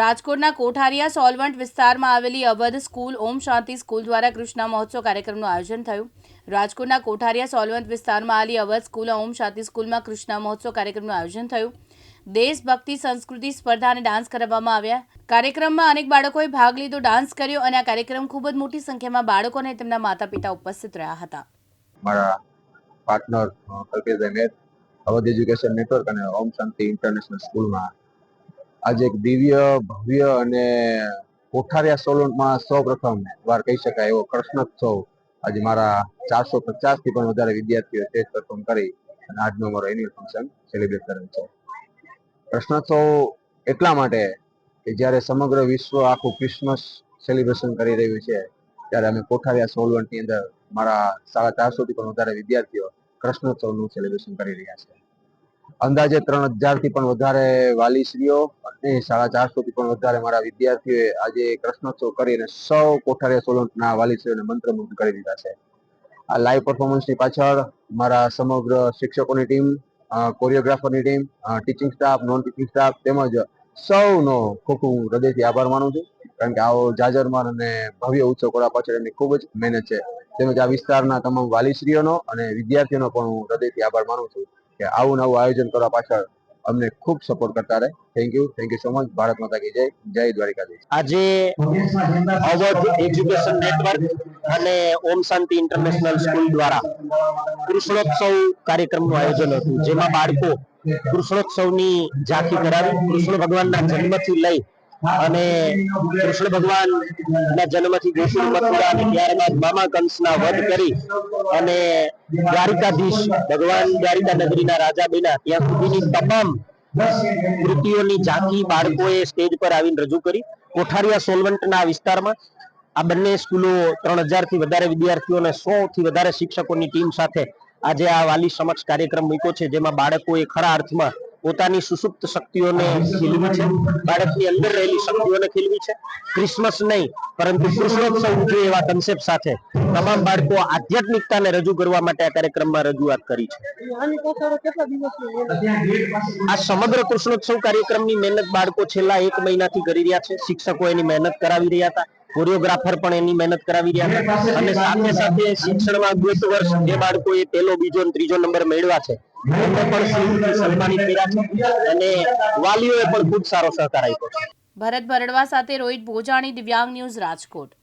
રાજકોટના કોઠારિયા સોલવંટ વિસ્તારમાં આવેલી અવધ સ્કૂલ, ઓમ શાંતિ સ્કૂલ દ્વારા કૃષ્ણ મહોત્સવ કાર્યક્રમનું આયોજન થયું. રાજકોટના કોઠારિયા સોલવંત વિસ્તારમાં આવેલી અવધ સ્કૂલ, ઓમ શાંતિ સ્કૂલમાં કૃષ્ણ મહોત્સવ કાર્યક્રમનું આયોજન થયું. દેશભક્તિ, સંસ્કૃતિ, સ્પર્ધા અને ડાન્સ કરવામાં આવ્યા. કાર્યક્રમમાં અનેક બાળકોએ ભાગ લીધો, ડાન્સ કર્યો અને આ કાર્યક્રમ ખૂબ જ મોટી સંખ્યામાં બાળકો અને તેમના માતા પિતા ઉપસ્થિત રહ્યા હતા. મારા partner Kalpesh Avadh education network અને ઓમ શાંતિ ઇન્ટરનેશનલ સ્કૂલમાં આજે એક દિવ્ય, ભવ્ય અને કોઠારિયા સોલંકમાં સૌ પ્રથમ વાર કહી શકાય એવો કૃષ્ણોત્સવ આજે મારા ચારસો પચાસથી પણ વધારે વિદ્યાર્થીઓ સ્ટેજ પરફોર્મ કરી અને આજનો મારો એન્યુઅલ ફંક્શન સેલિબ્રેટ કરેલ છે. કૃષ્ણોત્સવ એટલા માટે કે જ્યારે સમગ્ર વિશ્વ આખું ક્રિસમસ સેલિબ્રેશન કરી રહ્યું છે, ત્યારે અમે કોઠારિયા સોલવન્ટની અંદર મારા સાડા ચારસો થી પણ વધારે વિદ્યાર્થીઓ કૃષ્ણોત્સવનું સેલિબ્રેશન કરી રહ્યા છે. અંદાજે ત્રણ હજારથી પણ વધારે વાલીશ્રીઓ અને સાડા ચારસો થી પણ વધારે મારા વિદ્યાર્થીઓએ આજે કૃષ્ણોત્સવ કરીને સૌ કોઠારિયા સોલંકના વાલીશ્રીઓને મંત્રમુગ્ધ કરી દીધા છે. આ લાઈવ પરફોર્મન્સની પાછળ મારા સમગ્ર શિક્ષકોની team કોરિયોગ્રાફરની team teaching staff non teaching staff તેમજ સૌનો ખૂબ ખૂબ હૃદયથી આભાર માનું છું. કારણ કે આવો જાજરમાન અને ભવ્ય ઉત્સવ કરવા પાછળ એમની ખૂબ જ મહેનત છે. તેમજ આ વિસ્તારના તમામ વાલીશ્રીઓનો અને વિદ્યાર્થીઓનો પણ હું હૃદયથી આભાર માનું છું કે આવું નવું આયોજન કરવા પાછળ અમને ખૂબ સપોર્ટ કરતા રહે. Thank you thank you so much Bharat Mata કી જય. જય દ્વારિકાધીશ. આજે અવધ એજ્યુકેશન નેટવર્ક અને ઓમ શાંતિ ઇન્ટરનેશનલ સ્કૂલ દ્વારા કૃષ્ણોત્સવ કાર્યક્રમનું આયોજન હતું. જેમાં બાળકો કૃષ્ણોત્સવની ઝાંખી કરાવી, કૃષ્ણ ભગવાનના જન્મથી લઈ અને કૃષ્ણ ભગવાન ના જન્મથી ગોકુળ મથુરા અને ત્યારબાદ વધ કરી અને દ્વારિકાધીશ ભગવાન દ્વારિકા નગરીના રાજા બન્યા. ત્યાં સુધીની તમામ કૃતિઓની ઝાંખી બાળકોએ સ્ટેજ પર આવીને રજૂ કરી. કોઠારિયા સોલવન્ટના આ વિસ્તારમાં આ બંને સ્કૂલો ત્રણ હજારથી વધારે વિદ્યાર્થીઓ અને સો થી વધારે શિક્ષકોની ટીમ સાથે આજે આ વાલી સમક્ષ કાર્યક્રમ મૂક્યો છે, જેમાં બાળકોએ ખરા અર્થમાં પોતાની સુસુપ્ત શક્તિઓને ખીલવી છે. બાળકની અંદર રહેલી શક્તિઓને ખીલવી છે. ક્રિસમસ નહીં, પરંતુ કૃષ્ણોત્સવ ઉજવે એવા કન્સેપ્ટ સાથે તમામ બાળકો આધ્યાત્મિકતાને રજૂ કરવા માટે આ કાર્યક્રમમાં રજૂઆત કરી છે. આ સમગ્ર કૃષ્ણોત્સવ કાર્યક્રમની મહેનત બાળકો છેલ્લા એક મહિનાથી કરી રહ્યા છે. શિક્ષકો એની મહેનત કરાવી રહ્યા હતા. કોરિયોગ્રાફર પણ એની મહેનત કરાવી રહ્યા હતા. અને સાથે સાથે શિક્ષણમાં ગત વર્ષ જે બાળકોએ પહેલો, બીજો ત્રીજો નંબર મેળવ્યા છે ભરત ભરડવા સાથે રોહિત ભોજાણી દિવ્યાંગ ન્યૂઝ રાજકોટ.